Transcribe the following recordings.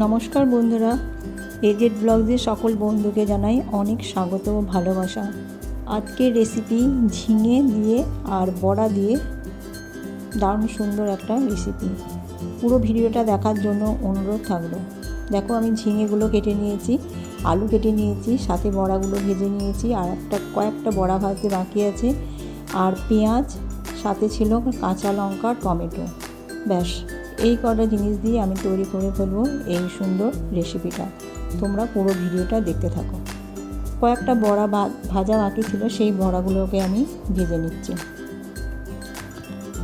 নমস্কার বন্ধুরা, এজেড ব্লগদের সকল বন্ধুকে জানাই অনেক স্বাগত ও ভালোবাসা। আজকের রেসিপি ঝিঙে দিয়ে আর বড়া দিয়ে দারুণ সুন্দর একটা রেসিপি। পুরো ভিডিওটা দেখার জন্য অনুরোধ থাকল। দেখো আমি ঝিঙেগুলো কেটে নিয়েছি, আলু কেটে নিয়েছি, সাথে বড়াগুলো ভেজে নিয়েছি, আর একটা কয়েকটা বড়া ভাজতে বাকি আছে। আর পেঁয়াজ, সাথে ছিল কাঁচা লঙ্কা, টমেটো। ব্যাস। এই কটা জিনিস দিয়ে আমি তৈরি করে ফেলব এই সুন্দর রেসিপিটা তোমরা পুরো ভিডিওটা দেখতে থাকো। কয়েকটা বড়া ভাজা বাকি ছিল, সেই বড়াগুলোকে আমি ভেজে নিচ্ছি।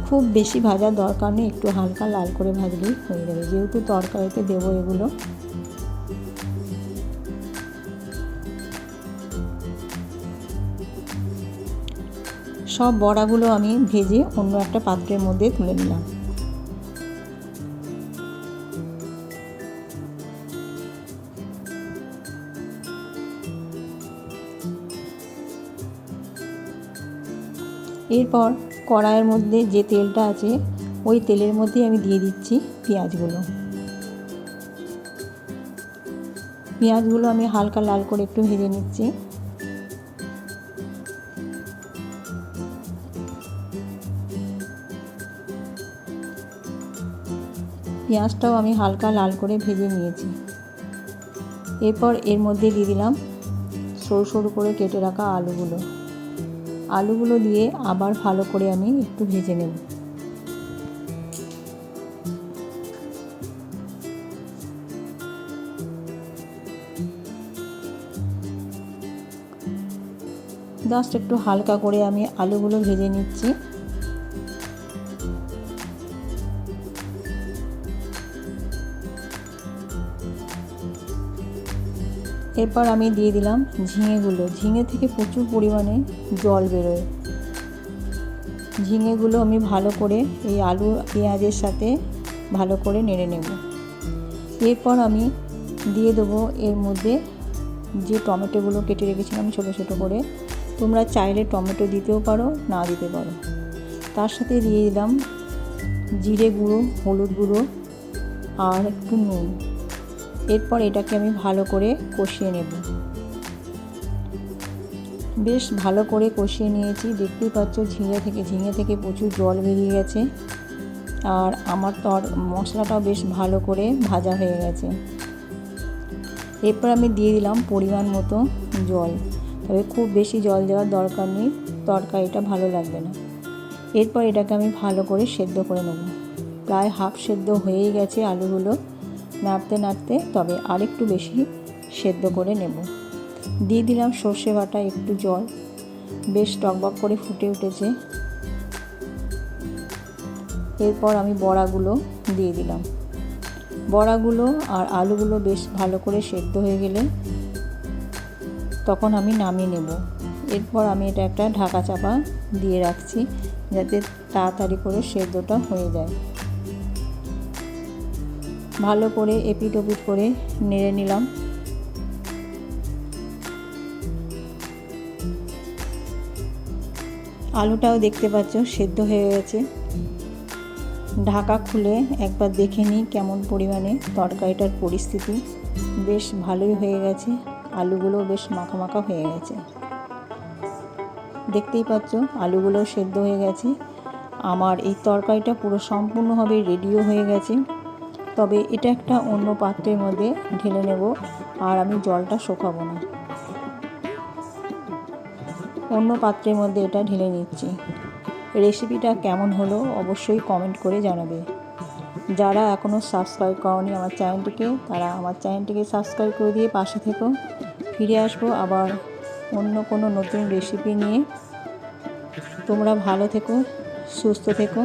খুব বেশি ভাজার দরকার নেই, একটু হালকা লাল করে ভাজলেই হয়ে যাবে। যেহেতু তরকারিতে দেবো এগুলো। সব বড়াগুলো আমি ভেজে অন্য একটা পাত্রের মধ্যে তুলে নিলাম। এরপর কড়াইয়ের মধ্যে যে তেলটা আছে, ওই তেলের মধ্যে আমি দিয়ে দিচ্ছি পেঁয়াজগুলো। পেঁয়াজগুলো আমি হালকা লাল করে একটু ভেজে নিচ্ছি। পেঁয়াজটাও আমি হালকা লাল করে ভেজে নিয়েছি। এরপর এর মধ্যে দিয়ে দিলাম সরু সরু করে কেটে রাখা আলুগুলো। আলুগুলো দিয়ে আবার ভালো করে আমি একটু ভেজে নেব। জাস্ট একটু হালকা করে আমি আলুগুলো ভেজে নিচ্ছি। এরপর আমি দিয়ে দিলাম ঝিঙেগুলো। ঝিঙে থেকে প্রচুর পরিমাণে জল বেরোয়। ঝিঙেগুলো আমি ভালো করে এই আলু, পেঁয়াজের সাথে ভালো করে নেড়ে নেব। এরপর আমি দিয়ে দেবো এর মধ্যে যে টমেটোগুলো কেটে রেখেছিলাম ছোটো ছোটো করে, তোমরা চাইলে টমেটো দিতেও পারো, না দিতে পারো। তার সাথে দিয়ে দিলাম জিরে গুঁড়ো, হলুদ গুঁড়ো আর একটু নুন। এরপর এটাকে আমি ভালো করে কষিয়ে নেব। বেশ ভালো করে কষিয়ে নিয়েছি। দেখতেই পাচ্ছ ঝিঙে থেকে ঝিঙে থেকে প্রচুর জল বেরিয়ে গেছে। আর আমার তর মশলাটাও বেশ ভালো করে ভাজা হয়ে গেছে। এরপর আমি দিয়ে দিলাম পরিমাণ মতো জল। তবে খুব বেশি জল দেওয়ার দরকার নেই, তরকারিটা ভালো লাগবে না। এরপর এটাকে আমি ভালো করে সেদ্ধ করে নেব। প্রায় হাফ সেদ্ধ হয়েই গেছে আলুগুলো। নাড়তে নাড়তে তবে আরেকটু বেশি সেদ্ধ করে নেব। দিয়ে দিলাম সর্ষে বাটা, একটু জল। বেশ টকবক করে ফুটে উঠেছে। এরপর আমি বড়াগুলো দিয়ে দিলাম। বড়াগুলো আর আলুগুলো বেশ ভালো করে সেদ্ধ হয়ে গেলে তখন আমি নামিয়ে নেব। এরপর আমি এটা একটা ঢাকা চাপা দিয়ে রাখছি যাতে তাড়াতাড়ি করে সেদ্ধটা হয়ে যায়। ভালো করে এপিট ওপিট করে নেড়ে নিলাম। আলুটাও দেখতে পাচ্ছ, সেদ্ধ হয়ে গেছে। ঢাকা খুলে একবার দেখে নিই কেমন পরিমাণে তরকারিটার পরিস্থিতি। বেশ ভালোই হয়ে গেছে আলুগুলো বেশ মাখা হয়ে গেছে। দেখতেই পাচ্ছ আলুগুলো সেদ্ধ হয়ে গেছে। আমার এই তরকারিটা পুরো সম্পূর্ণভাবে রেডিও হয়ে গেছে। তবে এটা একটা অন্য পাত্রের মধ্যে ঢেলে নেব আর আমি জলটা শোকাবো না। অন্য পাত্রের মধ্যে এটা ঢেলে নিচ্ছি। রেসিপিটা কেমন হলো অবশ্যই কমেন্ট করে জানাবে। যারা এখনও সাবস্ক্রাইব করনি আমার চ্যানেলটিকে, তারা আমার চ্যানেলটিকে সাবস্ক্রাইব করে দিয়ে পাশে থেকো। ফিরে আসব আবার অন্য কোনো নতুন রেসিপি নিয়ে। তোমরা ভালো থেকো, সুস্থ থেকো।